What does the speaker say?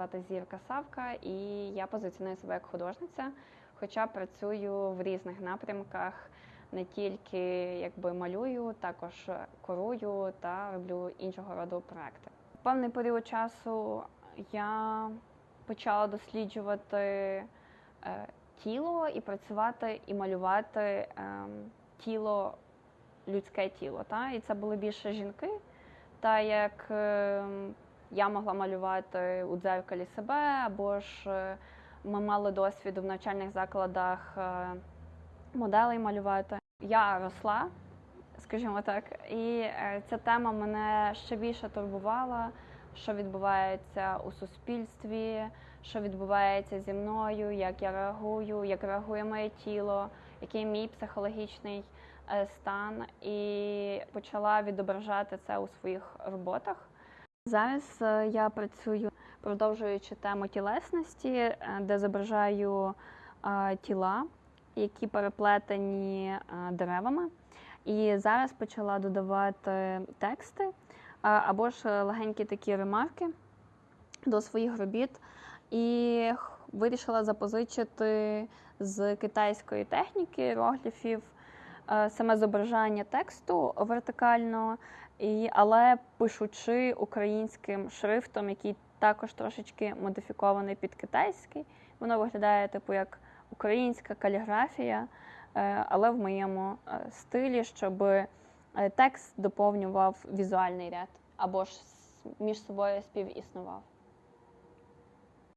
звати Зірка Савка, і я позиціоную себе як художниця, хоча працюю в різних напрямках, не тільки якби малюю, також корую та роблю іншого роду проекти. Певний період часу я почала досліджувати е, тіло і працювати і малювати ем, тіло, людське тіло. Та? І це були більше жінки. Та як ем, я могла малювати у дзеркалі себе, або ж е, ми мали досвід в навчальних закладах е, моделей малювати. Я росла, скажімо так, і е, ця тема мене ще більше турбувала, що відбувається у суспільстві, що відбувається зі мною, як я реагую, як реагує моє тіло, який мій психологічний стан, і почала відображати це у своїх роботах. Зараз е, я працюю, продовжуючи тему тілесності, е, де зображаю е, тіла, які переплетені деревами. І зараз почала додавати тексти або ж легенькі такі ремарки до своїх робіт. І вирішила запозичити з китайської техніки іерогліфів е, саме зображання тексту вертикально, і, але пишучи українським шрифтом, який також трошечки модифікований під китайський. Воно виглядає типу як українська каліграфія, е, але в моєму е, стилі, щоб е, текст доповнював візуальний ряд або ж між собою співіснував.